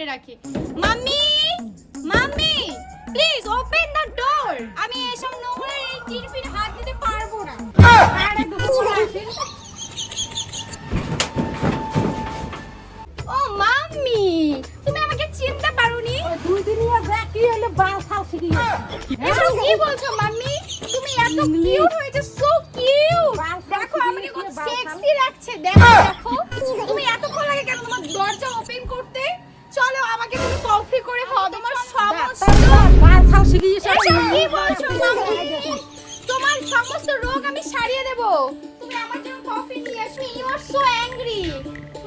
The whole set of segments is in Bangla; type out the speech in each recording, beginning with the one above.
করে রাখে। Mummy! Mummy! Please open the door আমি এসব নোংরা এই টিরফির হাত দিতে পারব না। ও মাম্মি! তুমি আমাকে চিনতে পারোনি? দুই দিন কি হলো শিখি এসব কি বলছো মাম্মি? তুমি এত কিউট হয়েছে সো কি বলছো তোমার সমস্ত রোগ আমি সারিয়ে দেব। তুমি আমার জন্য কফি নিয়ে আসো। You are so angry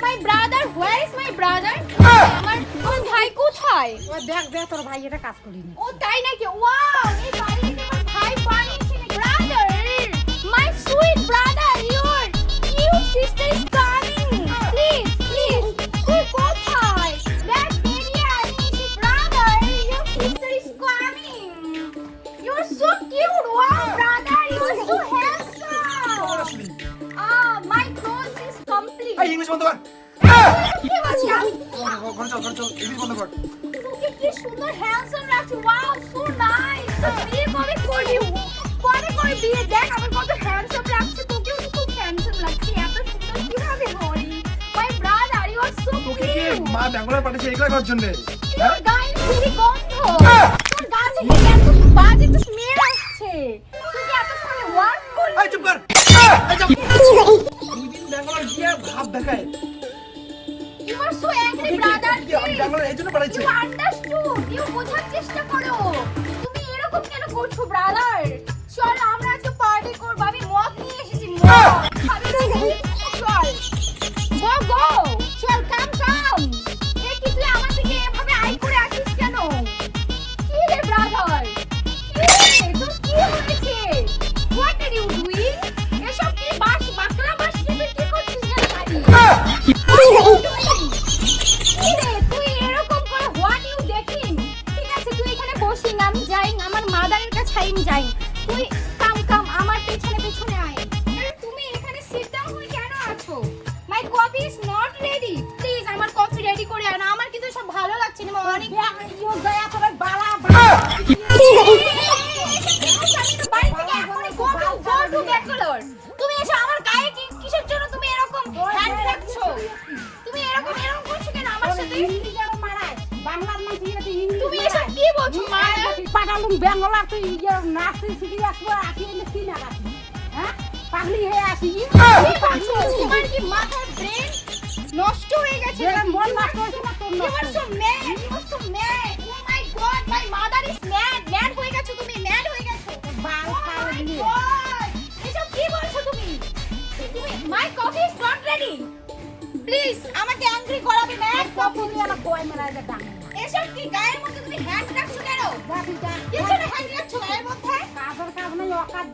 my brother where is my brother আমার আমার ভাই কোথায়? ও দেখ দেখ তোর ভাই এটা কাজ করিনি। ও তাই নাকি? ওয়াও এই বাড়িতে এই ইংলিশ বন্ধ কর ঘরে চল ঘরে চল ইংলিশ বন্ধ কর কি সুন্দর হ্যান্ডসাম লাগছে? ওয়াও সো নাইস বিয়ে কবে করবি পরে করে বিয়ে? দেখ আমার কত হ্যান্ডসাম লাগছে তোকেও তো খুব হ্যান্ডসাম লাগছে। এত সুন্দর কীভাবে Hari my brother you are so তোকে কে মা ব্যাঙ্গালোর পাঠিয়েছে এগুলো করার জন্য? তোর গায়ে খুবই গন্ধ! তোর গা থেকে এত বাজে তো স্মেল আসছে? তুই এতক্ষণে ওয়ার্ক করলি? চুপ কর। গিয়ে ভাব দেখায়। এই জন্য বোঝার চেষ্টা করো। তুমি এরকম কেন করছ ব্রাদার চল করে আনো। আমার কিন্তু সব ভালো লাগছে না, অনেক- দয়া করে বালা পাঠালুম বেঙ্গলার তুই নাচতে শিখি আসব আসি এনে কি না হ্যাঁ পাগলি হয়ে আসি তোমার কি মাথার ব্রেন নষ্ট হয়ে গেছে মন নষ্ট হয়েছে না তোর You are নষ্ট so mad, you are so mad. Oh my god, my mother is mad. Mad হয়ে গেছো তুমি, mad হয়ে গেছো. বাল Oh my দিয়ে god. এসব কি বলছো তুমি? তুমি my coffee is not ready. Please, আমাকে angry করাবে না একদম। কপি এলা কয় মেলা এটা ডাঙ এসব কি গায়ের মধ্যে তুমি হ্যান্ড রাখছো কেন? দেখি যা কি জন্য হ্যান্ড রাখছো গায়ের মধ্যে? কাজের কাজ নাই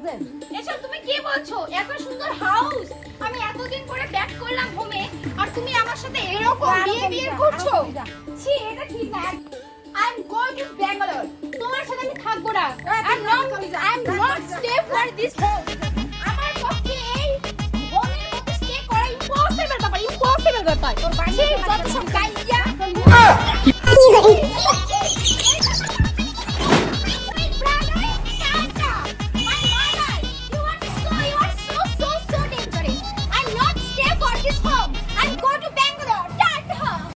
দেন। এসব তুমি কি বলছো? এত সুন্দর হাউস আমি এতদিন পরে ব্যাক করলাম হোমে আর তুমি আমার সাথে এরকম বিয়ে বিয়ে করছ আরও কবি যা। ছি এটা ঠিক না। I am going to Bangalore তোমার সাথে আমি থাকব না। I am not I am not stay for